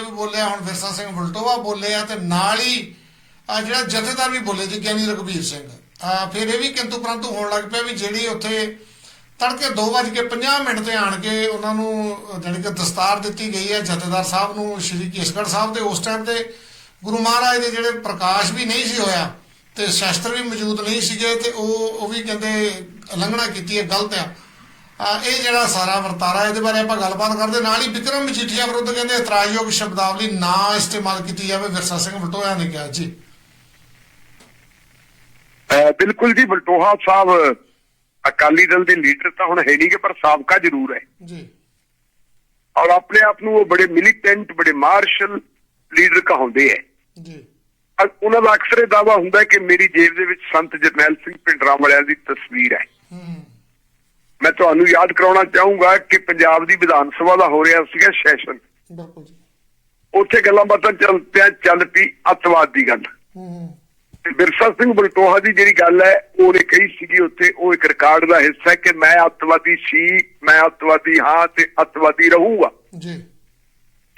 ਵੀ ਬੋਲਿਆ ਹੁਣ ਵਿਰਸਾ ਸਿੰਘ ਵਲਟੋਵਾ ਬੋਲੇ ਤੇ ਨਾਲ ਹੀ ਜਿਹੜਾ ਜਥੇਦਾਰ ਵੀ ਬੋਲੇ ਜੀ ਗਿਆਨੀ ਰਘਬੀਰ ਸਿੰਘ। ਫਿਰ ਇਹ ਵੀ ਕਿੰਤੂ ਪਰੰਤੂ ਹੋਣ ਲੱਗ ਪਿਆ ਵੀ ਜਿਹੜੀ ਉੱਥੇ ਤੜਕੇ 2:50 ਮਿੰਟ ਤੇ ਆਣ ਕੇ ਉਹਨਾਂ ਨੂੰ ਅਹ, ਕਿ ਦਸਤਾਰ ਦਿੱਤੀ ਗਈ ਹੈ ਜਥੇਦਾਰ ਸਾਹਿਬ ਨੂੰ ਸ਼੍ਰੀ ਕੇਸਗੜ੍ਹ ਸਾਹਿਬ ਦੇ ਉਸ ਟਾਈਮ ਤੇ ਗੁਰੂ ਮਹਾਰਾਜ ਦੇ ਜਿਹੜੇ ਪ੍ਰਕਾਸ਼ ਵੀ ਨਹੀਂ ਸੀ ਹੋਇਆ ਤੇ ਸ਼ਸਤਰ ਵੀ ਮੌਜੂਦ ਨਹੀਂ ਸੀਗੇ ਤੇ ਉਹ ਉਹ ਵੀ ਕਹਿੰਦੇ ਉਲੰਘਣਾ ਕੀਤੀ ਹੈ ਗਲਤ ਆ ਆ। ਇਹ ਜਿਹੜਾ ਸਾਰਾ ਵਰਤਾਰਾ ਇਹਦੇ ਬਾਰੇ ਆਪਾਂ ਗੱਲਬਾਤ ਕਰਦੇ ਨਾਲ ਹੀ ਵਿਕਰਮ ਮਜੀਠੀਆ ਵਿਰੁੱਧ ਕਹਿੰਦੇ ਇਤਰਾਜ਼ਯੋਗ ਸ਼ਬਦਾਵਲੀ ਨਾ ਇਸਤੇਮਾਲ ਕੀਤੀ ਜਾਵੇ। ਵਿਰਸਾ ਸਿੰਘ ਵਲਟੋਇਆ ਨੇ ਕਿਹਾ ਜੀ। ਬਿਲਕੁਲ ਜੀ ਬਲਟੋਹਾ ਸਾਹਿਬ ਅਕਾਲੀ ਦਲ ਦੇ ਲੀਡਰ ਤਾਂ ਹੁਣ ਹੈ ਨਹੀਂ ਕਿ ਪਰ ਸਾਬਕਾ ਜ਼ਰੂਰ ਹੈ। ਜੀ। ਔਰ ਆਪਣੇ ਆਪ ਨੂੰ ਉਹ ਬੜੇ ਮਿਲੀਟੈਂਟ ਬੜੇ ਮਾਰਸ਼ਲ ਲੀਡਰ ਕਹਾਉਂਦੇ ਹੈ। ਜੀ। ਉਹਨਾਂ ਦਾ ਅਕਸਰ ਇਹ ਦਾਵਾ ਹੁੰਦਾ ਹੈ ਕਿ ਮੇਰੀ ਜੇਬ ਦੇ ਵਿੱਚ ਸੰਤ ਜਰਨੈਲ ਸਿੰਘ ਪਿੰਡਰਾਂ ਵਾਲਿਆਂ ਦੀ ਤਸਵੀਰ ਹੈ। ਹੂੰ। ਮੈਂ ਤੁਹਾਨੂੰ ਯਾਦ ਕਰਾਉਣਾ ਚਾਹੂੰਗਾ ਕਿ ਪੰਜਾਬ ਦੀ ਵਿਧਾਨ ਸਭਾ ਦਾ ਹੋ ਰਿਹਾ ਸੀਗਾ ਸੈਸ਼ਨ। ਬਿਲਕੁਲ ਜੀ। ਉੱਥੇ ਗੱਲਾਂ ਬਾਤਾਂ ਚੱਲ ਪਿਆ ਚੱਲ ਪਈ ਅੱਤਵਾਦ ਦੀ ਗੱਲ। ਹੂੰ ਤੇ ਬਿਰਸਾ ਸਿੰਘ ਬਲਟੋਹਾ ਦੀ ਜਿਹੜੀ ਗੱਲ ਹੈ ਉਹਨੇ ਕਹੀ ਸੀਗੀ ਉੱਥੇ ਉਹ ਇੱਕ ਰਿਕਾਰਡ ਦਾ ਹਿੱਸਾ ਹੈ ਕਿ ਮੈਂ ਅੱਤਵਾਦੀ ਸੀ ਮੈਂ ਅੱਤਵਾਦੀ ਹਾਂ ਤੇ ਅੱਤਵਾਦੀ ਰਹੂੰਗਾ। ਜੀ।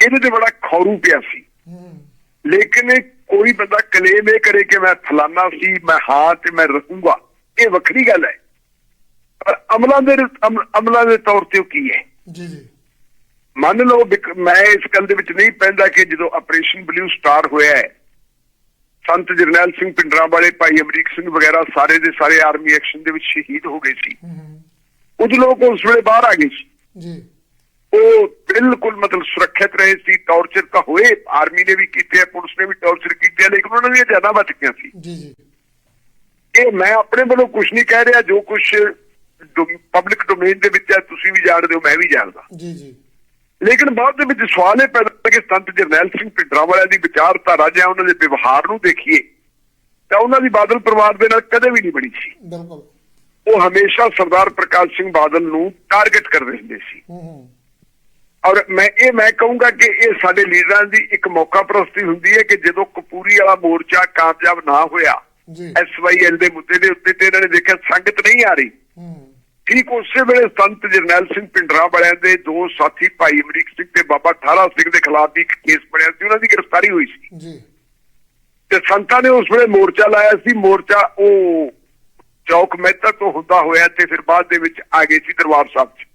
ਇਹਦੇ ਤੇ ਬੜਾ ਖੌਰੂ ਪਿਆ ਸੀ। ਹੂੰ। ਲੇਕਿਨ ਕੋਈ ਬੰਦਾ ਕਲੇਮ ਇਹ ਕਰੇ ਕਿ ਮੈਂ ਫਲਾਨਾ ਸੀ ਮੈਂ ਹਾਂ ਤੇ ਮੈਂ ਰਹੂੰਗਾ। ਇਹ ਵੱਖਰੀ ਗੱਲ ਹੈ। ਪਰ ਅਮਲਾਂ ਦੇ ਅਮ- ਅਮਲਾਂ ਦੇ ਤੌਰ ਤੇ ਕੀ ਹੈ? ਜੀ ਜੀ। ਮੰਨ ਲਓ ਮੈਂ ਇਸ ਗੱਲ ਦੇ ਵਿੱਚ ਨਹੀਂ ਪੈਂਦਾ ਕਿ ਜਦੋਂ ਆਪਰੇਸ਼ਨ ਬਲੂ ਸਟਾਰ ਹੋਇਆ ਹੈ ਸੰਤ ਜਰਨੈਲ ਸਿੰਘ ਪਿੰਡਰਾਂ ਵਾਲੇ ਭਾਈ ਅਮਰੀਕ ਸਿੰਘ ਵਗੈਰਾ ਸਾਰੇ ਦੇ ਸਾਰੇ ਆਰਮੀ ਐਕਸ਼ਨ ਦੇ ਵਿੱਚ ਸ਼ਹੀਦ ਹੋ ਗਏ ਸੀ। ਕੁਝ ਲੋਕ ਉਸ ਵੇਲੇ ਬਾਹਰ ਆ ਗਏ ਸੀ। ਜੀ। ਉਹ ਬਿਲਕੁਲ ਮਤਲਬ ਸੁਰੱਖਿਅਤ ਰਹੇ ਸੀ ਟੌਰਚਰ ਤਾਂ ਹੋਏ ਆਰਮੀ ਨੇ ਵੀ ਕੀਤੇ ਪੁਲਿਸ ਨੇ ਵੀ ਟੌਰਚਰ ਕੀਤੇ ਲੇਕਿਨ ਉਹਨਾਂ ਦੀਆਂ ਜਾਨਾਂ ਬਚ ਗਈਆਂ ਸੀ। ਜੀ ਜੀ। ਇਹ ਮੈਂ ਆਪਣੇ ਵੱਲੋਂ ਕੁਝ ਨਹੀਂ ਕਹਿ ਰਿਹਾ ਜੋ ਕੁਝ ਪਬਲਿਕ ਡੋਮੇਨ ਦੇ ਵਿੱਚ ਹੈ ਤੁਸੀਂ ਵੀ ਜਾਣਦੇ ਹੋ ਮੈਂ ਵੀ ਜਾਣਦਾ। ਜੀ ਜੀ। ਲੇਕਿਨ ਬਾਅਦ ਦੇ ਵਿੱਚ ਸਵਾਲ ਇਹ ਪੈਦਾ ਕਿ ਸੰਤ ਜਰਨੈਲ ਸਿੰਘ ਭਿੰਡਰਾਂ ਵਾਲਿਆਂ ਦੀ ਵਿਚਾਰਧਾਰਾ ਜਾਂ ਉਹਨਾਂ ਦੇ ਵਿਵਹਾਰ ਨੂੰ ਦੇਖੀਏ ਤਾਂ ਉਹਨਾਂ ਦੀ ਬਾਦਲ ਪਰਿਵਾਰ ਦੇ ਨਾਲ ਕਦੇ ਵੀ ਨਹੀਂ ਬਣੀ ਸੀ। ਬਿਲਕੁਲ। ਉਹ ਹਮੇਸ਼ਾ ਸਰਦਾਰ ਪ੍ਰਕਾਸ਼ ਸਿੰਘ ਬਾਦਲ ਨੂੰ ਟਾਰਗੇਟ ਕਰਦੇ ਹੁੰਦੇ ਸੀ। ਔਰ ਮੈਂ ਇਹ ਮੈਂ ਕਹੂੰਗਾ ਕਿ ਇਹ ਸਾਡੇ ਲੀਡਰਾਂ ਦੀ ਇੱਕ ਮੌਕਾ ਪ੍ਰਸਤੀ ਹੁੰਦੀ ਹੈ ਕਿ ਜਦੋਂ ਕਪੂਰੀ ਵਾਲਾ ਮੋਰਚਾ ਕਾਮਯਾਬ ਨਾ ਹੋਇਆ ਐਸਵਾਈਐਲ ਦੇ ਮੁੱਦੇ ਦੇ ਉੱਤੇ ਤੇ ਇਹਨਾਂ ਨੇ ਦੇਖਿਆ ਸੰਗਤ ਨਹੀਂ ਆ ਰਹੀ। ਠੀਕ ਉਸੇ ਵੇਲੇ ਸੰਤ ਜਰਨੈਲ ਸਿੰਘ ਪਿੰਡਰਾ ਵਾਲਿਆਂ ਦੇ ਦੋ ਸਾਥੀ ਭਾਈ ਅਮਰੀਕ ਸਿੰਘ ਤੇ ਬਾਬਾ ਠਾਰਾ ਸਿੰਘ ਦੇ ਖਿਲਾਫ ਵੀ ਇੱਕ ਕੇਸ ਬਣਿਆ ਸੀ ਉਹਨਾਂ ਦੀ ਗ੍ਰਿਫਤਾਰੀ ਹੋਈ ਸੀ। ਜੀ। ਤੇ ਸੰਤਾਂ ਨੇ ਉਸ ਵੇਲੇ ਮੋਰਚਾ ਲਾਇਆ ਸੀ ਮੋਰਚਾ ਉਹ ਚੌਕ ਮਹਿਤਾ ਤੋਂ ਹੁੰਦਾ ਹੋਇਆ ਤੇ ਫਿਰ ਬਾਅਦ ਦੇ ਵਿੱਚ ਆ ਗਏ ਸੀ ਦਰਬਾਰ ਸਾਹਿਬ 'ਚ।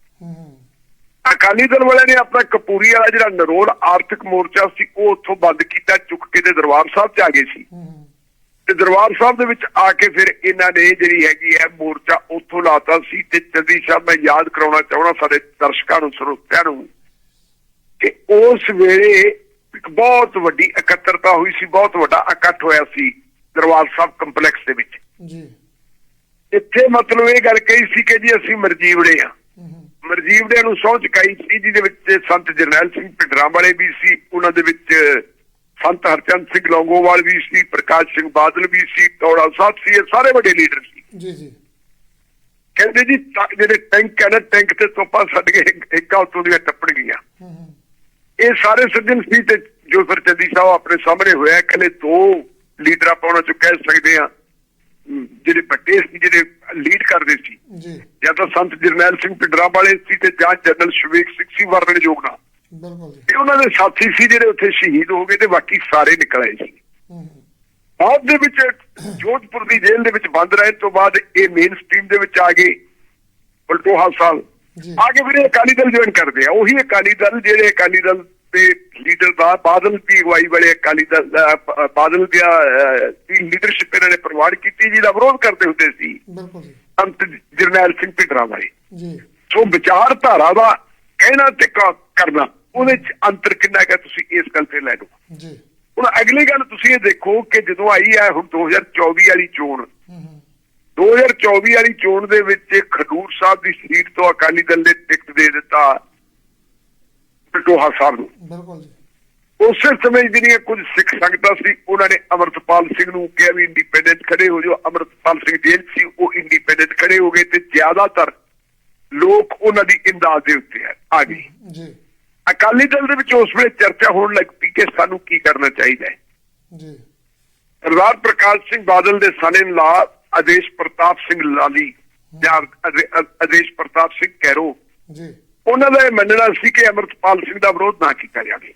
ਅਕਾਲੀ ਦਲ ਵਾਲਿਆਂ ਨੇ ਆਪਣਾ ਕਪੂਰੀ ਵਾਲਾ ਜਿਹੜਾ ਨਰੋੜ ਆਰਥਿਕ ਮੋਰਚਾ ਸੀ ਉਹ ਉੱਥੋਂ ਬੰਦ ਕੀਤਾ ਚੁੱਕ ਕੇ ਤੇ ਦਰਬਾਰ ਸਾਹਿਬ 'ਚ ਆ ਗਏ ਸੀ। ਤੇ ਦਰਬਾਰ ਸਾਹਿਬ ਦੇ ਵਿੱਚ ਆ ਕੇ ਫਿਰ ਇਹਨਾਂ ਨੇ ਜਿਹੜੀ ਹੈਗੀ ਹੈ ਮੋਰਚਾ ਉੱਥੋਂ ਲਾਤਾ ਸੀ ਤੇ ਜਲਦੀ ਸਾਹਿਬ ਮੈਂ ਯਾਦ ਕਰਾਉਣਾ ਚਾਹਣਾ ਸਾਡੇ ਦਰਸ਼ਕਾਂ ਨੂੰ ਸਰੋਤਿਆਂ ਨੂੰ ਕਿ ਉਸ ਵੇਲੇ ਇੱਕ ਬਹੁਤ ਵੱਡੀ ਇਕੱਤਰਤਾ ਹੋਈ ਸੀ ਬਹੁਤ ਵੱਡਾ ਇਕੱਠ ਹੋਇਆ ਸੀ ਦਰਬਾਰ ਸਾਹਿਬ ਕੰਪਲੈਕਸ ਦੇ ਵਿੱਚ। ਜੀ। ਇੱਥੇ ਮਤਲਬ ਇਹ ਗੱਲ ਕਹੀ ਸੀ ਕਿ ਜੀ ਅਸੀਂ ਮਰਜੀਵੜੇ ਆ ਮਰਜੀਵੜਿਆਂ ਨੂੰ ਸਹੁੰ ਚੁਕਾਈ ਸੀ ਜਿਹਦੇ ਵਿੱਚ ਸੰਤ ਜਰਨੈਲ ਸਿੰਘ ਪਿੰਡਰਾਂ ਵਾਲੇ ਵੀ ਸੀ ਉਹਨਾਂ ਦੇ ਵਿੱਚ ਸੰਤ ਹਰਚੰਦ ਸਿੰਘ ਲੌਂਗੋਵਾਲ ਵੀ ਸੀ ਪ੍ਰਕਾਸ਼ ਸਿੰਘ ਬਾਦਲ ਵੀ ਸੀ ਤੌੜਾ ਸਾਹਿਬ ਸੀ ਇਹ ਸਾਰੇ ਵੱਡੇ ਲੀਡਰ ਸੀ। ਜੀ ਜੀ। ਕਹਿੰਦੇ ਜੀ ਜਿਹੜੇ ਟੈਂਕ ਹੈ ਨਾ ਟੈਂਕ ਤੇ ਤੋਪਾਂ ਛੱਡ ਕੇ ਇੱਕਾ ਉੱਤੋਂ ਦੀਆਂ ਟੱਪਣ ਗਈਆਂ। ਇਹ ਸਾਰੇ ਸੱਜਣ ਸੀ ਤੇ ਜੋ ਫਿਰ ਚੰਦੀ ਸਾਹਿਬ ਆਪਣੇ ਸਾਹਮਣੇ ਹੋਇਆ ਕਹਿੰਦੇ ਦੋ ਲੀਡਰ ਆਪਾਂ ਉਹਨਾਂ ਚੋਂ ਕਹਿ ਸਕਦੇ ਆ ਜਿਹੜੇ ਵੱਡੇ ਸੀ ਜਿਹੜੇ ਲੀਡ ਕਰਦੇ ਸੀ। ਜੀ। ਜਾਂ ਤਾਂ ਸੰਤ ਜਰਨੈਲ ਸਿੰਘ ਪਿੰਡਰਾਂ ਵਾਲੇ ਸੀ ਤੇ ਜਾਂ ਜਨਰਲ ਸ਼ਵੇਕ ਸਿੰਘ ਸੀ ਵਰਣਨ ਯੋਗਨਾ ਬਿਲਕੁਲ ਜੀ। ਤੇ ਉਹਨਾਂ ਦੇ ਸਾਥੀ ਸੀ ਜਿਹੜੇ ਉੱਥੇ ਸ਼ਹੀਦ ਹੋ ਗਏ ਤੇ ਬਾਕੀ ਸਾਰੇ ਨਿਕਲ ਆਏ ਸੀ। ਬਾਅਦ ਦੇ ਵਿੱਚ ਜੋਧਪੁਰ ਦੀ ਜੇਲ੍ਹ ਦੇ ਵਿੱਚ ਬੰਦ ਰਹਿਣ ਤੋਂ ਬਾਅਦ ਇਹ ਮੇਨ ਸਟ੍ਰੀਮ ਦੇ ਵਿੱਚ ਆ ਗਏ ਬਲਟੋਹਾ ਸਾਹਿਬ। ਆ ਕੇ ਫਿਰ ਅਕਾਲੀ ਦਲ ਜੁਆਇਨ ਕਰਦੇ ਆ। ਉਹੀ ਅਕਾਲੀ ਦਲ ਜਿਹੜੇ ਅਕਾਲੀ ਦਲ ਦੇ ਲੀਡਰ ਦਾ ਬਾਦਲ ਦੀ ਅਗਵਾਈ ਵਾਲੇ ਅਕਾਲੀ ਦਲ ਬਾਦਲ ਦੀ ਲੀਡਰਸ਼ਿਪ ਇਹਨਾਂ ਨੇ ਪ੍ਰਵਾਨ ਕੀਤੀ ਜਿਹਦਾ ਵਿਰੋਧ ਕਰਦੇ ਹੁੰਦੇ ਸੀ। ਬਿਲਕੁਲ ਜੀ। ਅੰਤ ਜਰਨੈਲ ਸਿੰਘ ਭਿੰਡਰਾਂ ਵਾਲੇ ਜੀ। ਸੋ ਵਿਚਾਰਧਾਰਾ ਦਾ ਕਹਿਣਾ ਤੇ ਕਰਨਾ ਉਹਦੇ ਚ ਅੰਤਰ ਕਿੰਨਾ ਹੈ ਤੁਸੀਂ ਇਸ ਗੱਲ ਤੇ ਲੈ ਲਓ। ਜੀ। ਹੁਣ ਅਗਲੀ ਗੱਲ ਤੁਸੀਂ ਇਹ ਦੇਖੋ ਕਿ ਜਦੋਂ ਆਈ ਹੈ ਹੁਣ 2024 ਵਾਲੀ ਚੋਣ ਹੂੰ ਹੂੰ। 2024 ਵਾਲੀ ਚੋਣ ਦੇ ਵਿੱਚ ਖਡੂਰ ਸਾਹਿਬ ਦੀ ਸੀਟ ਤੋਂ ਅਕਾਲੀ ਦਲ ਨੇ ਟਿਕਟ ਦੇ ਦਿੱਤਾ ਪਟੋਹਾ ਸਾਹਿਬ ਨੂੰ। ਬਿਲਕੁਲ ਜੀ। ਉਸੇ ਸਮੇਂ ਜਿਹੜੀਆਂ ਕੁਝ ਸਿੱਖ ਸੰਗਤਾਂ ਸੀ ਉਹਨਾਂ ਨੇ ਅਮਰਤਪਾਲ ਸਿੰਘ ਨੂੰ ਕਿਹਾ ਵੀ ਇੰਡੀਪੈਂਡੈਂਟ ਖੜੇ ਹੋ ਜਾਓ। ਅਮਰਤਪਾਲ ਸਿੰਘ ਜੇਲ੍ਹ ਸੀ ਉਹ ਇੰਡੀਪੈਂਡੈਂਟ ਖੜੇ ਹੋ ਗਏ ਤੇ ਜ਼ਿਆਦਾਤਰ ਲੋਕ ਉਹਨਾਂ ਦੀ ਇਮਦਾਦ ਦੇ ਉੱਤੇ ਆ- ਆ ਗਏ ਜੀ। ਅਕਾਲੀ ਦਲ ਦੇ ਵਿੱਚ ਉਸ ਵੇਲੇ ਚਰਚਾ ਹੋਣ ਲੱਗ ਪਈ ਕਿ ਸਾਨੂੰ ਕੀ ਕਰਨਾ ਚਾਹੀਦਾ ਹੈ। ਜੀ। ਸਰਦਾਰ ਪ੍ਰਕਾਸ਼ ਸਿੰਘ ਬਾਦਲ ਦੇ ਸਨ ਲਾ ਆਦੇਸ਼ ਪ੍ਰਤਾਪ ਸਿੰਘ ਲਾਲੀ ਜਾਂ ਆਦੇ- ਆਦੇਸ਼ ਪ੍ਰਤਾਪ ਸਿੰਘ ਕੈਰੋ ਜੀ। ਉਹਨਾਂ ਦਾ ਇਹ ਮੰਨਣਾ ਸੀ ਕਿ ਅਮਰਤਪਾਲ ਸਿੰਘ ਦਾ ਵਿਰੋਧ ਨਾ ਕੀਤਾ ਜਾਵੇ।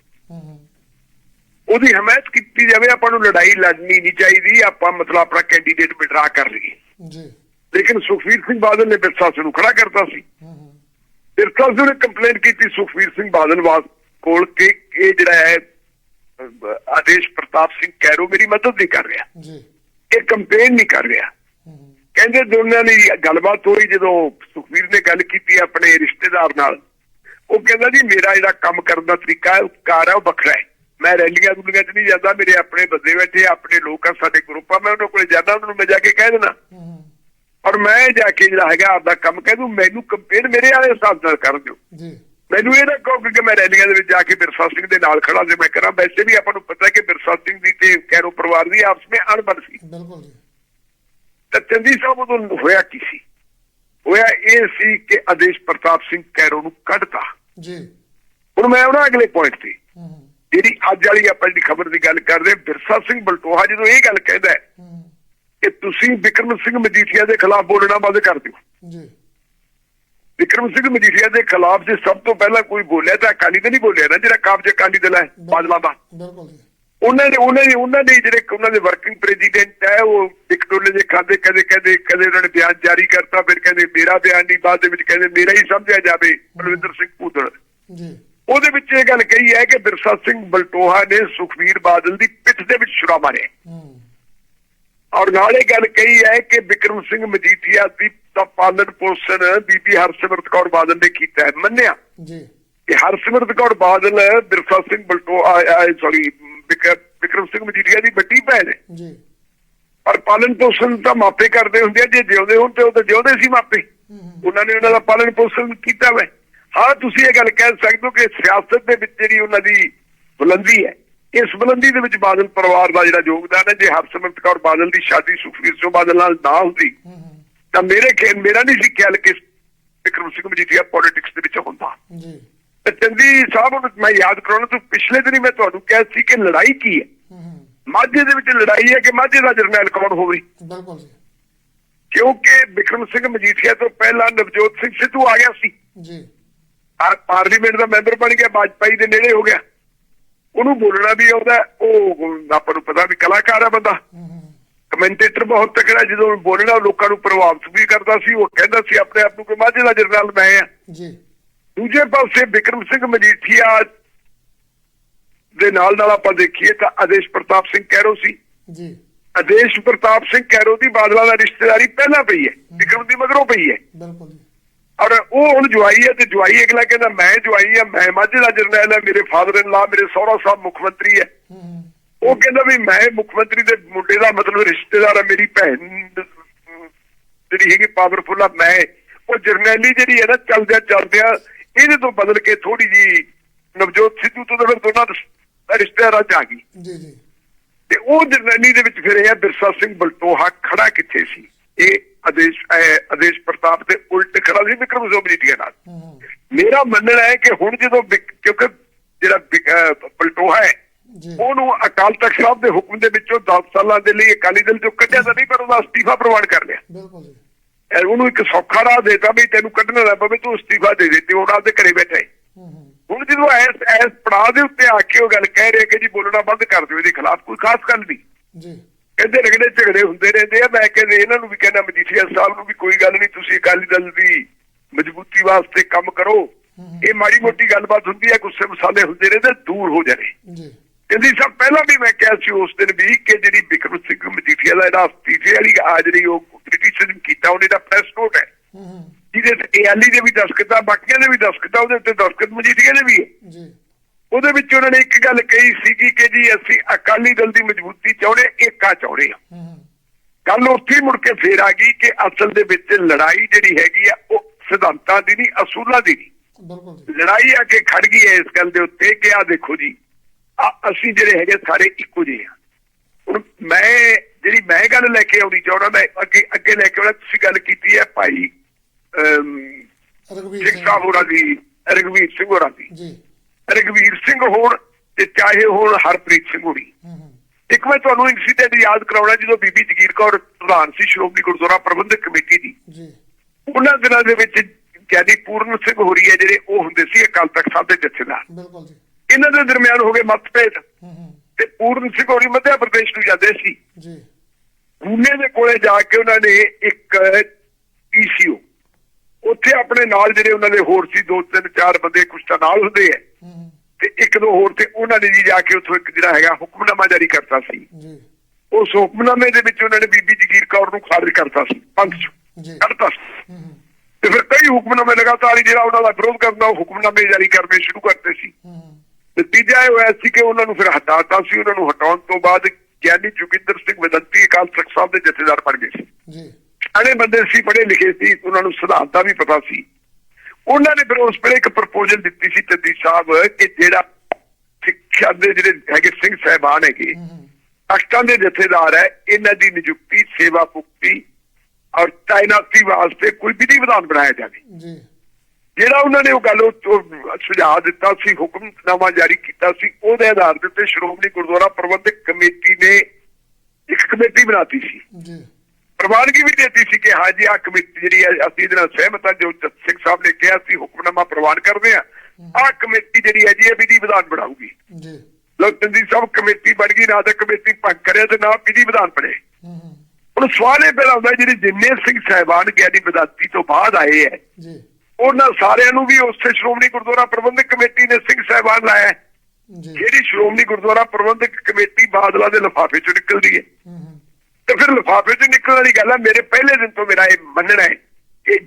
ਉਹਦੀ ਹਮਾਇਤ ਕੀਤੀ ਜਾਵੇ ਆਪਾਂ ਨੂੰ ਲੜਾਈ ਲੜਨੀ ਨਹੀਂ ਚਾਹੀਦੀ ਆਪਾਂ ਮਤਲਬ ਆਪਣਾ ਕੈਂਡੀਡੇਟ ਵਿਡਰਾ ਕਰ ਲਈਏ। ਜੀ। ਲੇਕਿਨ ਸੁਖਵੀਰ ਸਿੰਘ ਬਾਦਲ ਨੇ ਬਿਰਸਾ ਸਿੰਘ ਨੂੰ ਖੜਾ ਕਰਤਾ ਸੀ। ਬਿਰਸਾ ਸਿੰਘ ਨੇ ਕੰਪਲੇਂਟ ਕੀਤੀ ਸੁਖਵੀਰ ਸਿੰਘ ਬਾਦਲ ਵਾਸ ਕੋਲ ਕਿ ਇਹ ਜਿਹੜਾ ਹੈ ਆਦੇਸ਼ ਪ੍ਰਤਾਪ ਸਿੰਘ ਕੈਰੋ ਮੇਰੀ ਮਦਦ ਨਹੀਂ ਕਰ ਰਿਹਾ। ਜੀ। ਇਹ ਕੰਪੇਨ ਨਹੀਂ ਕਰ ਰਿਹਾ। ਕਹਿੰਦੇ ਦੋਨਾਂ ਦੀ ਗੱਲਬਾਤ ਹੋਈ ਜਦੋਂ ਸੁਖਵੀਰ ਨੇ ਗੱਲ ਕੀਤੀ ਆਪਣੇ ਰਿਸ਼ਤੇਦਾਰ ਨਾਲ। ਉਹ ਕਹਿੰਦਾ ਜੀ ਮੇਰਾ ਜਿਹੜਾ ਕੰਮ ਕਰਨ ਦਾ ਤਰੀਕਾ ਹੈ ਕਾਰ ਹੈ ਉਹ ਵੱਖਰਾ ਹੈ। ਮੈਂ ਰੈਲੀਆਂ ਰੂਲੀਆਂ 'ਚ ਨਹੀਂ ਜਾਂਦਾ ਮੇਰੇ ਆਪਣੇ ਬੰਦੇ ਬੈਠੇ ਆਪਣੇ ਲੋਕ ਆ ਸਾਡੇ ਗਰੁੱਪ ਆ ਮੈਂ ਉਹਨਾਂ ਕੋਲੇ ਜਾਂਦਾ ਉਹਨਾਂ ਨੂੰ ਮੈਂ ਜਾ ਕੇ ਕਹਿ ਦੇਣਾ। ਔਰ ਮੈਂ ਜਾ ਕੇ ਜਿਹੜਾ ਹੈਗਾ ਆਪਦਾ ਕੰਮ ਕਹਿ ਦੂੰ ਮੈਨੂੰ ਕੰਪੇਨ ਮੇਰੇ ਵਾਲੇ ਹਿਸਾਬ ਨਾਲ ਕਰ ਦਿਓ। ਜੀ। ਮੈਨੂੰ ਇਹ ਨਾ ਕਹੋ ਕਿ ਮੈਂ ਰੈਲੀਆਂ ਦੇ ਵਿੱਚ ਜਾ ਕੇ ਬਿਰਸਾ ਸਿੰਘ ਦੇ ਨਾਲ ਖੜਾ ਜੇ ਮੈਂ ਕਰਾਂ ਵੈਸੇ ਵੀ ਆਪਾਂ ਨੂੰ ਪਤਾ ਹੈ ਕਿ ਬਿਰਸਾ ਸਿੰਘ ਦੀ ਤੇ ਕੈਰੋ ਪਰਿਵਾਰ ਦੀ ਆਪਸ ਵਿੱਚ ਅਣਬਣ ਸੀ। ਬਿਲਕੁਲ ਜੀ। ਤਾਂ ਚੰਦੀ ਸਾਹਿਬ ਉਦੋਂ ਹੋਇਆ ਕੀ ਸੀ? ਹੋਇਆ ਇਹ ਸੀ ਕਿ ਆਦੇਸ਼ ਪ੍ਰਤਾਪ ਸਿੰਘ ਕੈਰੋ ਨੂੰ ਕੱਢਤਾ। ਜੀ। ਹੁਣ ਮੈਂ ਉਹਨਾਂ ਅਗਲੇ ਪੁਆਇੰਟ ਤੇ। ਜਿਹੜੀ ਅੱਜ ਵਾਲੀ ਆਪਾਂ ਜਿਹੜੀ ਖਬਰ ਦੀ ਗੱਲ ਕਰਦੇ ਬਿਰਸਾ ਸਿੰਘ ਬਲਟੋਹਾ ਜਦੋਂ ਇਹ ਗੱਲ ਕਹਿੰਦਾ ਹੂੰ। ਕਿ ਤੁਸੀਂ ਵਿਕਰਮ ਸਿੰਘ ਮਜੀਠੀਆ ਦੇ ਖਿਲਾਫ ਬੋਲਣਾ ਬੰਦ ਕਰ ਦਿਓ। ਜੀ। ਵਿਕਰਮ ਸਿੰਘ ਮਜੀਠੀਆ ਦੇ ਖਿਲਾਫ ਜੇ ਸਭ ਤੋਂ ਪਹਿਲਾਂ ਕੋਈ ਬੋਲਿਆ ਤਾਂ ਅਕਾਲੀ ਦਲ ਨਹੀਂ ਬੋਲਿਆ ਨਾ ਜਿਹੜਾ ਕਾਬਜ ਅਕਾਲੀ ਦਲ ਹੈ ਬਾਦਲਾਂ ਦਾ। ਬਿਲਕੁਲ ਉਹਨਾਂ ਨੇ ਉਹਨਾਂ ਨੇ ਉਹਨਾਂ ਦੇ ਜਿਹੜੇ ਉਹਨਾਂ ਦੇ ਵਰਕਿੰਗ ਪ੍ਰੈਜ਼ੀਡੈਂਟ ਹੈ ਉਹ ਟੋਲੇ ਦੇ ਖਾਦੇ ਕਦੇ ਕਦੇ ਕਦੇ ਉਹਨਾਂ ਨੇ ਬਿਆਨ ਜਾਰੀ ਕਰਤਾ ਫਿਰ ਕਹਿੰਦੇ ਮੇਰਾ ਬਿਆਨ ਨਹੀਂ ਬਾਅਦ ਦੇ ਵਿੱਚ ਕਹਿੰਦੇ ਮੇਰਾ ਹੀ ਸਮਝਿਆ ਜਾਵੇ ਬਲਵਿੰਦਰ ਸਿੰਘ ਭੂਦੜ। ਜੀ। ਉਹਦੇ ਵਿੱਚ ਇਹ ਗੱਲ ਕਹੀ ਹੈ ਕਿ ਬਿਰਸਾ ਸਿੰਘ ਬਲਟੋਹਾ ਨੇ ਸੁਖਵੀਰ ਬਾਦਲ ਦੀ ਪਿੱਠ ਦੇ ਵਿੱਚ ਛੁਰਾ ਮਾਰਿਆ। ਹੂੰ। ਔਰ ਨਾਲ ਇਹ ਗੱਲ ਕਹੀ ਹੈ ਕਿ ਵਿਕਰਮ ਸਿੰਘ ਮਜੀਠੀਆ ਦੀ ਦਾ ਪਾਲਣ ਪੋਸ਼ਣ ਬੀਬੀ ਹਰਸਿਮਰਤ ਕੌਰ ਬਾਦਲ ਨੇ ਕੀਤਾ ਹੈ। ਮੰਨਿਆ? ਜੀ। ਕਿ ਹਰਸਿਮਰਤ ਕੌਰ ਬਾਦਲ ਬਿਰਸਾ ਸਿੰਘ ਬਲਟੋਹਾ ਸੌਰੀ ਵਿਕਰਮ ਸਿੰਘ ਮਜੀਠੀਆ ਦੀ ਵੱਡੀ ਭੈਣ ਹੈ। ਜੀ। ਪਰ ਪਾਲਣ ਪੋਸ਼ਣ ਤਾਂ ਮਾਪੇ ਕਰਦੇ ਹੁੰਦੇ ਆ ਜੇ ਜਿਉਂਦੇ ਹੋਣ ਤੇ ਉਹ ਤਾਂ ਜਿਉਂਦੇ ਸੀ ਮਾਪੇ। ਉਹਨਾਂ ਨੇ ਉਹਨਾਂ ਦਾ ਪਾਲਣ ਪੋਸ਼ਣ ਕੀਤਾ ਵਾ। ਹਾਂ ਤੁਸੀਂ ਇਹ ਗੱਲ ਕਹਿ ਸਕਦੇ ਹੋ ਕਿ ਸਿਆਸਤ ਦੇ ਵਿੱਚ ਜਿਹੜੀ ਉਹਨਾਂ ਦੀ ਬੁਲੰਦੀ ਹੈ ਇਸ ਬੁਲੰਦੀ ਦੇ ਵਿੱਚ ਬਾਦਲ ਪਰਿਵਾਰ ਦਾ ਜਿਹੜਾ ਯੋਗਦਾਨ ਹੈ ਜੇ ਹਰਸਿਮਰਤ ਕੌਰ ਬਾਦਲ ਦੀ ਸ਼ਾਦੀ ਸੁਖਵੀਰ ਸਿੰਘ ਬਾਦਲ ਨਾਲ ਨਾ ਹੁੰਦੀ ਤਾਂ ਮੇਰੇ ਖਿਆਲ ਮੇਰਾ ਨਹੀਂ ਸੀ ਖਿਆਲ ਕਿ ਵਿਕਰਮ ਸਿੰਘ ਮਜੀਠੀਆ ਪੋਲਿਟਿਕਸ ਦੇ ਵਿੱਚ ਹੁੰਦਾ। ਜੀ। ਤੇ ਚੰਦੀ ਸਾਹਿਬ ਨੂੰ ਮੈਂ ਯਾਦ ਕਰਾਉਣਾ ਤੂੰ ਪਿਛਲੇ ਦਿਨ ਮੈਂ ਤੁਹਾਨੂੰ ਕਿਹਾ ਸੀ ਕਿ ਲੜਾਈ ਕੀ ਹੈ? ਮਾਝੇ ਦੇ ਵਿੱਚ ਲੜਾਈ ਹੈ ਕਿ ਮਾਝੇ ਦਾ ਜਰਨੈਲ ਕੌਣ ਹੋਵੇ? ਬਿਲਕੁਲ ਜੀ। ਕਿਉਂਕਿ ਵਿਕਰਮ ਸਿੰਘ ਮਜੀਠੀਆ ਤੋਂ ਪਹਿਲਾਂ ਨਵਜੋਤ ਸਿੰਘ ਸਿੱਧੂ ਆ ਗਿਆ ਸੀ। ਜੀ। ਪਾਰ- ਪਾਰਲੀਮੈਂਟ ਦਾ ਮੈਂਬਰ ਬਣ ਗਿਆ ਵਾਜਪਾਈ ਦੇ ਨੇੜੇ ਹੋ ਗਿਆ। ਉਹਨੂੰ ਬੋਲਣਾ ਵੀ ਆਉਂਦਾ ਉਹ ਆਪਾਂ ਨੂੰ ਪਤਾ ਵੀ ਕਲਾਕਾਰ ਹੈ ਬੰਦਾ। ਕਮੈਂਟੇਟਰ ਬਹੁਤ ਤਕੜਾ ਜਦੋਂ ਬੋਲਣਾ ਲੋਕਾਂ ਨੂੰ ਪ੍ਰਭਾਵਿਤ ਵੀ ਕਰਦਾ ਸੀ ਉਹ ਕਹਿੰਦਾ ਸੀ ਆਪਣੇ ਆਪ ਨੂੰ ਕਿ ਮਾਝੇ ਦਾ ਜਰਨਲ ਮੈਂ ਆ। ਜੀ। ਦੂਜੇ ਪਾਸੇ ਵਿਕਰਮ ਸਿੰਘ ਮਜੀਠੀਆ ਦੇ ਨਾਲ ਨਾਲ ਆਪਾਂ ਦੇਖੀਏ ਤਾਂ ਆਦੇਸ਼ ਪ੍ਰਤਾਪ ਸਿੰਘ ਕੈਰੋ ਸੀ। ਜੀ। ਆਦੇਸ਼ ਪ੍ਰਤਾਪ ਸਿੰਘ ਕੈਰੋ ਦੀ ਬਾਦਲਾਂ ਦਾ ਰਿਸ਼ਤੇਦਾਰੀ ਪਹਿਲਾਂ ਪਈ ਹੈ ਵਿਕਰਮ ਦੀ ਮਗਰੋਂ ਪਈ ਹੈ। ਬਿਲਕੁਲ ਔਰ ਉਹ ਹੁਣ ਜਵਾਈ ਹੈ ਤੇ ਜਵਾਈ ਅਗਲਾ ਕਹਿੰਦਾ ਮੈਂ ਜਵਾਈ ਆ ਮੈਂ ਮਾਝੇ ਦਾ ਜਰਨੈਲ ਹੈ ਮੇਰੇ ਫਾਦਰ ਇਨ ਲਾ ਮੇਰੇ ਸਹੁਰਾ ਸਾਹਿਬ ਮੁੱਖ ਮੰਤਰੀ ਹੈ। ਹੂੰ। ਹੂੰ ਉਹ ਕਹਿੰਦਾ ਵੀ ਮੈਂ ਮੁੱਖ ਮੰਤਰੀ ਦੇ ਮੁੰਡੇ ਦਾ ਮਤਲਬ ਰਿਸ਼ਤੇਦਾਰ ਆ ਮੇਰੀ ਭੈਣ ਜਿਹੜੀ ਹੈਗੀ ਪਾਵਰਫੁਲ ਆ ਮੈਂ। ਉਹ ਜਰਨੈਲੀ ਜਿਹੜੀ ਹੈ ਨਾ ਚੱਲਦਿਆਂ ਚੱਲਦਿਆਂ ਇਹਦੇ ਤੋਂ ਬਦਲ ਕੇ ਥੋੜੀ ਜੀ ਨਵਜੋਤ ਸਿੱਧੂ ਤੋਂ ਫਿਰ ਦੋਨਾਂ ਦਾ ਰਿਸ਼ਤੇਦਾਰਾਂ ਚ ਆ ਗਈ। ਜੀ ਜੀ। ਤੇ ਉਹ ਜਰਨੈਲੀ ਦੇ ਵਿੱਚ ਫਿਰ ਇਹ ਬਿਰਸਾ ਸਿੰਘ ਬਲਟੋਹਾ ਖੜਾ ਕਿੱਥੇ ਸੀ? ਇਹ ਆਦੇਸ਼ ਆਦੇਸ਼ ਪ੍ਰਤਾਪ ਦੇ ਉਲਟ ਖੜਾ ਸੀ ਵਿਕਰਮ ਜ਼ੋਬਰੀਟੀਆ ਨਾਲ। ਮੇਰਾ ਮੰਨਣਾ ਹੈ ਕਿ ਹੁਣ ਜਦੋਂ ਕਿਉਂਕਿ ਜਿਹੜਾ ਪਲਟੋਹਾ ਹੈ ਉਹਨੂੰ ਅਕਾਲ ਤਖਤ ਸਾਹਿਬ ਦੇ ਹੁਕਮ ਦੇ ਵਿੱਚੋਂ 10 ਸਾਲਾਂ ਦੇ ਲਈ ਅਕਾਲੀ ਦਲ ਚੋਂ ਕੱਢਿਆ ਤਾਂ ਨਹੀਂ ਪਰ ਉਹਦਾ ਅਸਤੀਫਾ ਪ੍ਰਵਾਨ ਕਰ ਲਿਆ। ਬਿਲਕੁਲ ਜੀ। ਉਹਨੂੰ ਇੱਕ ਸੌਖਾ ਰਾਹ ਦੇਤਾ ਵੀ ਤੈਨੂੰ ਕੱਢਣਾ ਨਾ ਪਵੇ ਤੂੰ ਅਸਤੀਫਾ ਦੇ ਦੇ ਤੇ ਹੁਣ ਆਪਦੇ ਘਰੇ ਬੈਠਾ ਹੂੰ। ਹੁਣ ਜਦੋਂ ਐਸ ਐਸ ਪੜਾਅ ਦੇ ਉੱਤੇ ਆ ਕੇ ਉਹ ਗੱਲ ਕਹਿ ਰਿਹਾ ਕਿ ਜੀ ਬੋਲਣਾ ਬੰਦ ਕਰ ਦਿਓ ਇਹਦੇ ਖਿਲਾਫ ਕੋਈ ਖਾਸ ਗੱਲ ਨਹੀਂ। ਜੀ। ਕਹਿੰਦੇ ਰਗੜੇ ਝਗੜੇ ਹੁੰਦੇ ਰਹਿੰਦੇ ਆ। ਮੈਂ ਕਹਿੰਦੇ ਇਹਨਾਂ ਨੂੰ ਵੀ ਕਹਿੰਦਾ ਮਜੀਠੀਆ ਸਾਹਿਬ ਨੂੰ ਵੀ ਕੋਈ ਗੱਲ ਨਹੀਂ ਤੁਸੀਂ ਅਕਾਲੀ ਦਲ ਦੀ ਮਜ਼ਬੂਤੀ ਵਾਸਤੇ ਕੰਮ ਕਰੋ। ਇਹ ਮਾੜੀ ਮੋਟੀ ਗੱਲਬਾਤ ਹੁੰਦੀ ਹੈ ਗੁੱਸੇ ਮਸਾਲੇ ਹੁੰਦੇ ਰਹਿੰਦੇ ਦੂਰ ਹੋ ਜਾਣੇ। ਜੀ। ਕਹਿੰਦੀ ਸਭ ਪਹਿਲਾਂ ਵੀ ਮੈਂ ਕਿਹਾ ਸੀ ਉਸ ਦਿਨ ਵੀ ਕਿ ਜਿਹੜੀ ਵਿਕਰਮ ਸਿੰਘ ਮਜੀਠੀਆ ਦਾ ਜਿਹੜਾ ਅਸਤੀਫੇ ਵਾਲੀ ਜਿਹੜੀ ਉਹ ਕ੍ਰਿਟਿਸਿਜ਼ਮ ਕੀਤਾ ਉਹਨੇ ਦਾ ਪ੍ਰੈਸ ਨੋਟ ਹੈ। ਜਿਹਦੇ ਤੇ ਏਆਲੀ ਦੇ ਵੀ ਦਸਕਤਾ ਬਾਕੀਆਂ ਦੇ ਵੀ ਦਸਕਤਾ ਉਹਦੇ ਉੱਤੇ ਦਸਕਤ ਮਜੀਠੀਆ ਦੇ ਵੀ ਹੈ। ਜੀ। ਉਹਦੇ ਵਿੱਚ ਉਹਨਾਂ ਨੇ ਇੱਕ ਗੱਲ ਕਹੀ ਸੀਗੀ ਕਿ ਜੀ ਅਸੀਂ ਅਕਾਲੀ ਦਲ ਦੀ ਮਜ਼ਬੂਤੀ ਚਾਹੁੰਦੇ ਏਕਾ ਚਾਹੁੰਦੇ ਹੂੰ। ਗੱਲ ਉੱਥੇ ਮੁੜ ਕੇ ਫੇਰ ਆ ਗਈ ਕਿ ਅਸਲ ਦੇ ਵਿੱਚ ਲੜਾਈ ਜਿਹੜੀ ਹੈਗੀ ਆ ਉਹ ਸਿਧਾਂਤਾਂ ਦੀ ਨਹੀਂ ਅਸੂਲਾਂ ਦੀ ਨਹੀਂ। ਲੜਾਈ ਆ ਕੇ ਖੜ ਗਈ ਹੈ ਇਸ ਗੱਲ ਦੇ ਉੱਤੇ ਕਿ ਆ ਦੇਖੋ ਜੀ ਆ ਅਸੀਂ ਜਿਹੜੇ ਹੈਗੇ ਸਾਰੇ ਇੱਕੋ ਜਿਹੇ ਆ ਹੁਣ ਮੈਂ ਜਿਹੜੀ ਮੈਂ ਗੱਲ ਲੈ ਕੇ ਆਉਣੀ ਚਾਹੁੰਦਾ ਮੈਂ ਅੱਗੇ ਅੱਗੇ ਲੈ ਕੇ ਆਉਣਾ ਤੁਸੀਂ ਗੱਲ ਕੀਤੀ ਹੈ ਭਾਈ ਅਮ, ਰਘਵੀਰ ਸਿੰਘ। ਹੋਰਾਂ ਦੀ ਰਘਵੀਰ ਸਿੰਘ ਹੋਰਾਂ ਦੀ। ਜੀ। ਰਘਵੀਰ ਸਿੰਘ ਹੋਣ ਤੇ ਚਾਹੇ ਹੋਣ ਹਰਪ੍ਰੀਤ ਸਿੰਘ ਹੋਣੀ। ਇੱਕ ਮੈਂ ਤੁਹਾਨੂੰ ਇਨਸੀਡੈਂਟ ਯਾਦ ਕਰਾਉਣਾ ਜਦੋਂ ਬੀਬੀ ਜਗੀਰ ਕੌਰ ਪ੍ਰਧਾਨ ਸੀ ਸ਼੍ਰੋਮਣੀ ਗੁਰਦੁਆਰਾ ਪ੍ਰਬੰਧਕ ਕਮੇਟੀ ਦੀ। ਜੀ। ਉਹਨਾਂ ਦਿਨਾਂ ਦੇ ਵਿੱਚ ਗਿਆਨੀ ਪੂਰਨ ਸਿੰਘ ਹੋਰੀ ਹੈ ਜਿਹੜੇ ਉਹ ਹੁੰਦੇ ਸੀ ਅਕਾਲ ਤਖਤ ਸਾਹਿਬ ਦੇ ਜਥੇਦਾਰ। ਬਿਲਕੁਲ ਜੀ। ਇਹਨਾਂ ਦੇ ਦਰਮਿਆਨ ਹੋ ਗਏ ਮਤਭੇਦ ਤੇ ਪੂਰਨ ਸਿੰਘ ਹੋਰੀ ਮੱਧ ਪ੍ਰਦੇਸ਼ ਨੂੰ ਜਾਂਦੇ ਸੀ। ਜੀ। ਪੂਨੇ ਦੇ ਕੋਲੇ ਜਾ ਕੇ ਉਹਨਾਂ ਨੇ ਇੱਕ ਪੀਸੀਓ ਉੱਥੇ ਆਪਣੇ ਨਾਲ ਜਿਹੜੇ ਉਹਨਾਂ ਦੇ ਹੋਰ ਸੀ ਦੋ ਤਿੰਨ ਚਾਰ ਬੰਦੇ ਕੁਛ ਤਾਂ ਨਾਲ ਹੁੰਦੇ ਐ ਤੇ ਇੱਕ ਦੋ ਹੋਰ ਤੇ ਉਹਨਾਂ ਨੇ ਜੀ ਜਾ ਕੇ ਉੱਥੋਂ ਇੱਕ ਜਿਹੜਾ ਹੈਗਾ ਹੁਕਮਨਾਮਾ ਜਾਰੀ ਕਰਤਾ ਸੀ। ਜੀ। ਉਸ ਹੁਕਮਨਾਮੇ ਦੇ ਵਿੱਚ ਉਹਨਾਂ ਨੇ ਬੀਬੀ ਜਗੀਰ ਕੌਰ ਨੂੰ ਖਾਰਜ ਕਰਤਾ ਸੀ ਪੰਥ ਚੋਂ। ਜੀ। ਕਰਤਾ ਸੀ। ਤੇ ਫਿਰ ਕਈ ਹੁਕਮਨਾਮੇ ਲਗਾਤਾਰ ਹੀ ਜਿਹੜਾ ਉਹਨਾਂ ਦਾ ਵਿਰੋਧ ਕਰਨਾ ਉਹ ਹੁਕਮਨਾਮੇ ਜਾਰੀ ਕਰਨੇ ਸ਼ੁਰੂ ਕਰਤੇ ਸੀ। ਹੂੰ ਨਤੀਜਾ ਇਹ ਹੋਇਆ ਸੀ ਕਿ ਉਹਨਾਂ ਨੂੰ ਫਿਰ ਹਟਾਤਾ ਸੀ ਉਹਨਾਂ ਨੂੰ ਹਟਾਉਣ ਤੋਂ ਬਾਅਦ ਗਿਆਨੀ ਜੋਗਿੰਦਰ ਸਿੰਘ ਵਿਦੰਤੀ ਅਕਾਲ ਤਖਤ ਸਾਹਿਬ ਦੇ ਜਥੇਦਾਰ ਬਣ ਗਏ ਸੀ। ਜੀ। ਸਾਰੇ ਬੰਦੇ ਸੀ ਪੜ੍ਹੇ ਲਿਖੇ ਸੀ ਉਹਨਾਂ ਨੂੰ ਸਿਧਾਂਤ ਦਾ ਵੀ ਪਤਾ ਸੀ। ਉਹਨਾਂ ਨੇ ਫਿਰ ਉਸ ਵੇਲੇ ਇੱਕ ਪ੍ਰਪੋਜ਼ਲ ਦਿੱਤੀ ਸੀ ਤਦੀ ਸਾਹਿਬ ਕਿ ਜਿਹੜਾ ਸਿੱਖਿਆ ਦੇ ਜਿਹੜੇ ਹੈਗੇ ਸਿੰਘ ਸਾਹਿਬਾਨ ਹੈਗੇ ਤਖਤਾਂ ਦੇ ਜਥੇਦਾਰ ਹੈ ਇਹਨਾਂ ਦੀ ਨਿਯੁਕਤੀ ਸੇਵਾ ਮੁਕਤੀ ਔਰ ਤਾਇਨਾਤੀ ਵਾਸਤੇ ਕੋਈ ਵਿਧੀ ਵਿਧਾਨ ਬਣਾਇਆ ਜਾਵੇ। ਜੀ। ਜਿਹੜਾ ਉਹਨਾਂ ਨੇ ਉਹ ਗੱਲ ਸੁਝਾਅ ਦਿੱਤਾ ਸੀ ਹੁਕਮਨਾਮਾ ਜਾਰੀ ਕੀਤਾ ਸੀ ਉਹਦੇ ਆਧਾਰ ਉੱਤੇ ਸ਼੍ਰੋਮਣੀ ਗੁਰਦੁਆਰਾ ਪ੍ਰਬੰਧਕ ਕਮੇਟੀ ਨੇ ਇੱਕ ਕਮੇਟੀ ਬਣਾਤੀ ਸੀ। ਜੀ। ਪ੍ਰਵਾਨਗੀ ਵੀ ਦਿੱਤੀ ਸੀ ਕਿ ਹਾਂ ਜੀ ਆ ਕਮੇਟੀ ਜਿਹੜੀ ਹੈ ਅਸੀਂ ਇਹਦੇ ਨਾਲ ਸਹਿਮਤ ਹਾਂ ਜੋ ਸਿੰਘ ਸਾਹਿਬ ਨੇ ਕਿਹਾ ਸੀ ਹੁਕਮਨਾਮਾ ਪ੍ਰਵਾਨ ਕਰਦੇ ਆ ਆ ਕਮੇਟੀ ਜਿਹੜੀ ਹੈ ਜੀ ਇਹ ਵਿਧੀ ਵਿਧਾਨ ਬਣਾਊਗੀ। ਜੀ। ਲੋਕਤੰਤਰ ਦੀ ਸਭ ਕਮੇਟੀ ਬਣ ਗਈ ਨਾ ਤਾਂ ਕਮੇਟੀ ਭੰਗ ਕਰਿਆ ਤੇ ਨਾ ਵਿਧੀ ਵਿਧਾਨ ਬਣੇ ਹੁਣ ਸਵਾਲ ਇਹ ਪੈਦਾ ਹੁੰਦਾ ਜਿਹੜੇ ਜਿੰਨੇ ਸਿੰਘ ਸਾਹਿਬਾਨ ਗਿਆਨੀ ਵਿਦਾਤੀ ਤੋਂ ਬਾਅਦ ਆਏ ਹੈ ਜੀ। ਉਹਨਾਂ ਸਾਰਿਆਂ ਨੂੰ ਵੀ ਉਸੇ ਸ਼੍ਰੋਮਣੀ ਗੁਰਦੁਆਰਾ ਪ੍ਰਬੰਧਕ ਕਮੇਟੀ ਨੇ ਸਿੰਘ ਸਾਹਿਬਾਨ ਲਾਇਆ ਜਿਹੜੀ ਸ਼੍ਰੋਮਣੀ ਗੁਰਦੁਆਰਾ ਪ੍ਰਬੰਧਕ ਕਮੇਟੀ ਬਾਦਲਾਂ ਦੇ ਲਿਫਾਫੇ ਚੋਂ ਨਿਕਲਦੀ ਹੂੰ। ਤੇ ਫਿਰ ਲਿਫਾਫੇ ਚੋਂ ਨਿਕਲਣ ਵਾਲੀ ਗੱਲ ਹੈ ਮੇਰੇ ਪਹਿਲੇ ਦਿਨ ਤੋਂ ਮੇਰਾ ਇਹ ਮੰਨਣਾ ਹੈ ਕਿ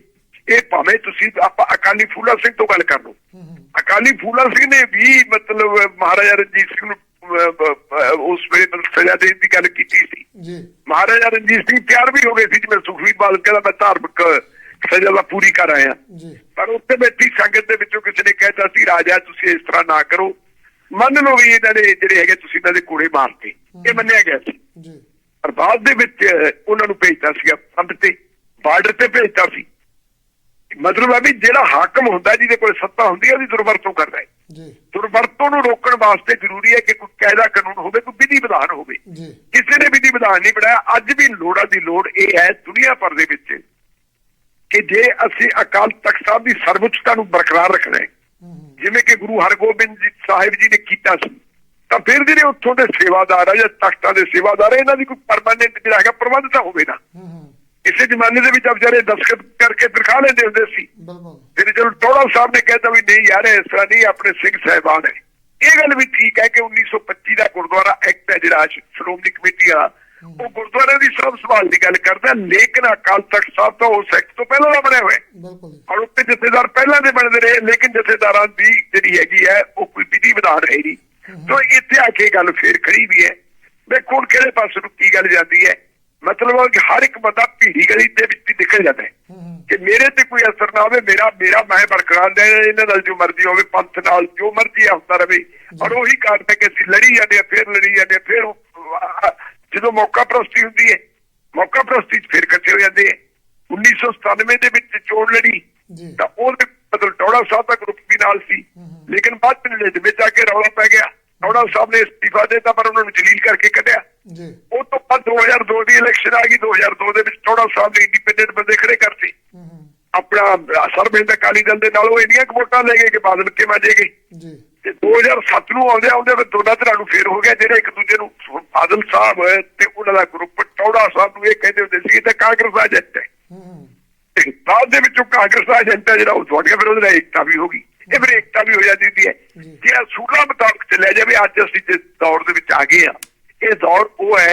ਇਹ ਭਾਵੇਂ ਤੁਸੀਂ ਆਪਾਂ ਅਕਾਲੀ ਫੂਲਾ ਸਿੰਘ ਤੋਂ ਗੱਲ ਕਰ ਲਓ। ਅਕਾਲੀ ਫੂਲਾ ਸਿੰਘ ਨੇ ਵੀ ਮਤਲਬ ਮਹਾਰਾਜਾ ਰਣਜੀਤ ਸਿੰਘ ਨੂੰ ਉਸ ਵੇਲੇ ਮਤਲਬ ਸਜ਼ਾ ਦੇਣ ਦੀ ਗੱਲ ਕੀਤੀ ਸੀ। ਜੀ। ਮਹਾਰਾਜਾ ਰਣਜੀਤ ਸਿੰਘ ਤਿਆਰ ਵੀ ਹੋ ਗਏ ਸੀ ਜਿਵੇਂ ਸੁਖਵੀਰ ਬਾਦਲ ਕਹਿੰਦਾ ਮੈਂ ਧਾਰਮਿਕ ਸਜ਼ਾ ਦਾ ਪੂਰੀ ਕਰ ਆਇਆ। ਜੀ। ਪਰ ਉੱਥੇ ਬੈਠੀ ਸੰਗਤ ਦੇ ਵਿੱਚੋਂ ਕਿਸੇ ਨੇ ਕਹਿਤਾ ਸੀ ਰਾਜਾ ਤੁਸੀਂ ਇਸ ਤਰ੍ਹਾਂ ਨਾ ਕਰੋ। ਮੰਨ ਲਓ ਵੀ ਇਹਨਾਂ ਦੇ ਜਿਹੜੇ ਹੈਗੇ ਤੁਸੀਂ ਇਹਨਾਂ ਦੇ ਕੋੜੇ ਮਾਰਤੇ। ਇਹ ਮੰਨਿਆ ਗਿਆ ਸੀ। ਜੀ। ਪਰ ਬਾਅਦ ਦੇ ਵਿੱਚ ਉਹਨਾਂ ਨੂੰ ਭੇਜਤਾ ਸੀਗਾ ਫੰਡ ਤੇ ਬਾਰਡਰ ਤੇ ਭੇਜਤਾ ਸੀ। ਮਤਲਬ ਹੈ ਵੀ ਜਿਹੜਾ ਹਾਕਮ ਹੁੰਦਾ ਜਿਹਦੇ ਕੋਲ ਸੱਤਾ ਹੁੰਦੀ ਹੈ ਉਹਦੀ ਦੁਰਵਰਤੋਂ ਕਰਦਾ ਹੈ। ਜੀ। ਦੁਰਵਰਤੋਂ ਨੂੰ ਰੋਕਣ ਵਾਸਤੇ ਜ਼ਰੂਰੀ ਹੈ ਕਿ ਕੋਈ ਕਾਇਦਾ ਕਾਨੂੰਨ ਹੋਵੇ ਕੋਈ ਵਿਧੀ ਵਿਧਾਨ ਹੋਵੇ। ਜੀ। ਕਿਸੇ ਨੇ ਵਿਧੀ ਵਿਧਾਨ ਨਹੀਂ ਬਣਾਇਆ। ਅੱਜ ਵੀ ਲੋੜਾਂ ਦੀ ਲੋੜ ਇਹ ਹੈ ਦੁਨੀਆ ਭਰ ਦੇ ਵਿੱਚ ਕਿ ਜੇ ਅਸੀਂ ਅਕਾਲ ਤਖਤ ਸਾਹਿਬ ਦੀ ਸਰਵਉੱਚਤਾ ਨੂੰ ਬਰਕਰਾਰ ਰੱਖਣਾ ਹੈ। ਜਿਵੇਂ ਕਿ ਗੁਰੂ ਹਰਗੋਬਿੰਦ ਸਾਹਿਬ ਜੀ ਨੇ ਕੀਤਾ ਸੀ। ਤਾਂ ਫਿਰ ਜਿਹੜੇ ਉੱਥੋਂ ਦੇ ਸੇਵਾਦਾਰ ਆ ਜਾਂ ਤਖਤਾਂ ਦੇ ਸੇਵਾਦਾਰ ਆ ਇਹਨਾਂ ਦੀ ਕੋਈ ਪਰਮਾਨੈਂਟ ਜਿਹੜਾ ਹੈਗਾ ਪ੍ਰਬੰਧ ਤਾਂ ਹੋਵੇ ਨਾ। ਇਸੇ ਜ਼ਮਾਨੇ ਦੇ ਵਿੱਚ ਵਿਚਾਰੇ ਦਸਖਤ ਕਰਕੇ ਦਿਖਾ ਲੈਂਦੇ ਹੁੰਦੇ ਸੀ। ਬਿਲਕੁਲ। ਫਿਰ ਜਦੋਂ ਟੋੜਾ ਸਾਹਿਬ ਨੇ ਕਹਿਤਾ ਵੀ ਨਹੀਂ ਯਾਰ ਇਸ ਤਰ੍ਹਾਂ ਨਹੀਂ ਆਪਣੇ ਸਿੰਘ ਸਾਹਿਬਾਨ ਹੈ ਇਹ ਗੱਲ ਵੀ ਠੀਕ ਹੈ ਕਿ 1925 ਦਾ ਗੁਰਦੁਆਰਾ ਐਕਟ ਹੈ ਜਿਹੜਾ ਸ਼੍ਰੋਮਣੀ ਕਮੇਟੀ ਆ ਉਹ ਗੁਰਦੁਆਰੇ ਦੀ ਸਰਬ ਸੰਭਾਲ ਦੀ ਗੱਲ ਕਰਦਾ ਲੇਕਿਨ ਅਕਾਲ ਤਖਤ ਸਾਹਿਬ ਤਾਂ ਉਸ ਐਕਟ ਤੋਂ ਪਹਿਲਾਂ ਦਾ ਬਣਿਆ ਹੋਇਆ ਬਿਲਕੁਲ ਔਰ ਉੱਤੇ ਜਥੇਦਾਰ ਪਹਿਲਾਂ ਦੇ ਬਣਦੇ ਰਹੇ ਲੇਕਿਨ ਜਥੇਦਾਰਾਂ ਦੀ ਜਿਹੜੀ ਹੈਗੀ ਹੈ ਉਹ ਕੋਈ ਵਿਧੀ ਵਿਧਾਨ ਹੈ ਨਹੀਂ। ਤੋਂ ਇੱਥੇ ਆ ਕੇ ਗੱਲ ਫੇਰ ਖੜੀ ਵੀ ਹੈ ਵੇਖੋ ਹੁਣ ਕਿਹੜੇ ਪਾਸੇ ਨੂੰ ਕੀ ਗੱਲ ਜਾਂਦੀ ਹੈ? ਮਤਲਬ ਹੈ ਕਿ ਹਰ ਇੱਕ ਬੰਦਾ ਭੀੜੀ ਗਲੀ ਦੇ ਵਿੱਚ ਹੀ ਨਿਕਲ ਜਾਂਦਾ ਹੈ। ਕਿ ਮੇਰੇ ਤੇ ਕੋਈ ਅਸਰ ਨਾ ਹੋਵੇ ਮੇਰਾ ਮੇਰਾ ਮੈਂ ਬਰਕਰਾਰ ਦੇ ਇਹਨਾਂ ਨਾਲ ਜੋ ਮਰਜ਼ੀ ਹੋਵੇ ਪੰਥ ਨਾਲ ਜੋ ਮਰਜ਼ੀ ਹੁੰਦਾ ਰਵੇ। ਔਰ ਉਹੀ ਕਾਰਨ ਹੈ ਕਿ ਅਸੀਂ ਲੜੀ ਜਾਂਦੇ ਆ ਫਿਰ ਲੜੀ ਜਾਂਦੇ ਆ ਫਿਰ ਉਹ- ਜਦੋਂ ਮੌਕਾ ਪ੍ਰਸਤੀ ਹੁੰਦੀ ਹੈ ਮੌਕਾ ਪ੍ਰਸਤੀ 'ਚ ਫਿਰ ਇਕੱਠੇ ਹੋ ਜਾਂਦੇ ਆ 1997 ਦੇ ਵਿੱਚ ਚੋਣ ਲੜੀ ਤਾਂ ਉਹਦੇ ਮਤਲਬ ਟੌੜਾ ਸਾਹਿਬ ਦਾ ਗਰੁੱਪ ਵੀ ਨਾਲ ਸੀ। ਲੇਕਿਨ ਬਾਅਦ ਵਿੱਚ ਵਿੱਚ ਆ ਕੇ ਰੌਲਾ ਪੈ ਗਿਆ। ਟੌੜਾ ਸਾਹਿਬ ਨੇ ਅਸਤੀਫਾ ਦਿੱਤਾ ਪਰ ਉਹਨਾਂ ਨੂੰ ਜਲੀਲ ਕਰਕੇ ਕੱਢਿਆ। ਜੀ। ਉਹ ਤੋਂ ਬਾਅਦ 2002 ਦੀ ਇਲੈਕਸ਼ਨ ਆ ਗਈ। 2002 ਦੇ ਵਿੱਚ ਟੌੜਾ ਸਾਹਿਬ ਨੇ ਇੰਡੀਪੈਂਡੈਂਟ ਬੰਦੇ ਖੜੇ ਕਰਤੇ। ਆਪਣਾ ਸਰਬਿੰਦ ਅਕਾਲੀ ਦਲ ਦੇ ਨਾਲ ਉਹ ਇੰਨੀਆਂ ਵੋਟਾਂ ਲੈ ਗਏ ਕਿ ਬਾਦਲ ਕੇ ਮਾਜੇ ਗਏ। ਜੀ। ਤੇ 2007 ਨੂੰ ਆਉਂਦੇ ਆਉਂਦੇ ਫਿਰ ਦੋਨਾਂ ਧਿਰਾਂ ਨੂੰ ਫੇਰ ਹੋ ਗਿਆ ਜਿਹੜੇ ਇੱਕ ਦੂਜੇ ਨੂੰ ਬਾਦਲ ਸਾਹਿਬ ਤੇ ਉਹਨਾਂ ਦਾ ਗਰੁੱਪ ਟੌੜਾ ਸਾਹਿਬ ਨੂੰ ਇਹ ਕਹਿੰਦੇ ਹੁੰਦੇ ਸੀ ਇਹ ਤਾਂ ਕਾਂਗਰਸ ਦਾ ਏਜੰਟ ਹੈ। ਬਾਅਦ ਦੇ ਵਿੱਚੋਂ ਕਾਂਗਰਸ ਦਾ ਏਜੰਟ ਹੈ ਜਿਹੜਾ ਉਹ ਤੁਹਾਡੇ ਗਿਆ ਫਿਰ ਉਹਦੇ ਨਾਲ ਏਕਤਾ ਵੀ ਹੋ ਗਈ। ਇਹ ਫਿਰ ਏਕਤਾ ਵੀ ਹੋ ਜਾਂਦੀ ਹੈ। ਜੀ। ਕਿ ਅਸੂਲਾਂ ਮੁਤਾਬਕ ਚੱਲਿਆ ਜਾਵੇ ਅੱਜ ਅਸੀਂ ਜਿਸ ਦੌਰ ਦੇ ਵਿੱਚ ਆ ਗਏ ਆ ਇਹ ਦੌਰ ਉਹ ਹੈ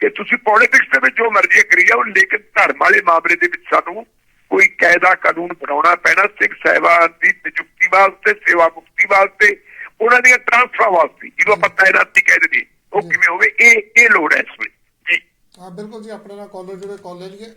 ਕਿ ਤੁਸੀਂ ਪੋਲਿਟਿਕਸ ਦੇ ਵਿੱਚ ਜੋ ਮਰਜ਼ੀ ਕਰੀ ਜਾਓ ਲੇਕਿਨ ਧਰਮ ਵਾਲੇ ਮਾਮਲੇ ਦੇ ਵਿੱਚ ਸਾਨੂੰ ਕੋਈ ਕਾਇਦਾ ਕਾਨੂੰਨ ਬਣਾਉਣਾ ਪੈਣਾ ਸਿੱਖ ਸਾਹਿਬਾਨ ਦੀ ਨਿਯੁਕਤੀ ਵਾਸਤੇ ਸੇਵਾ ਮੁਕਤੀ ਵਾਸਤੇ ਉਹਨਾਂ ਦੀਆਂ ਟ੍ਰਾਂਸਫਰ ਵਾਸਤੇ ਜਿਹਨੂੰ ਆਪਾਂ ਤਾਇਨਾਤੀ ਕਹਿੰਦੇ ਨੇ ਉਹ ਕਿਵੇਂ ਹੋਵੇ ਇਹ ਇਹ ਲੋੜ ਹੈ ਇਸ ਵੇਲੇ। ਜੀ। ਹਾਂ ਬਿਲਕੁਲ ਜੀ ਆਪਣੇ ਨਾਲ ਕਾਲਰ ਜੁੜੇ ਕਾਲਜ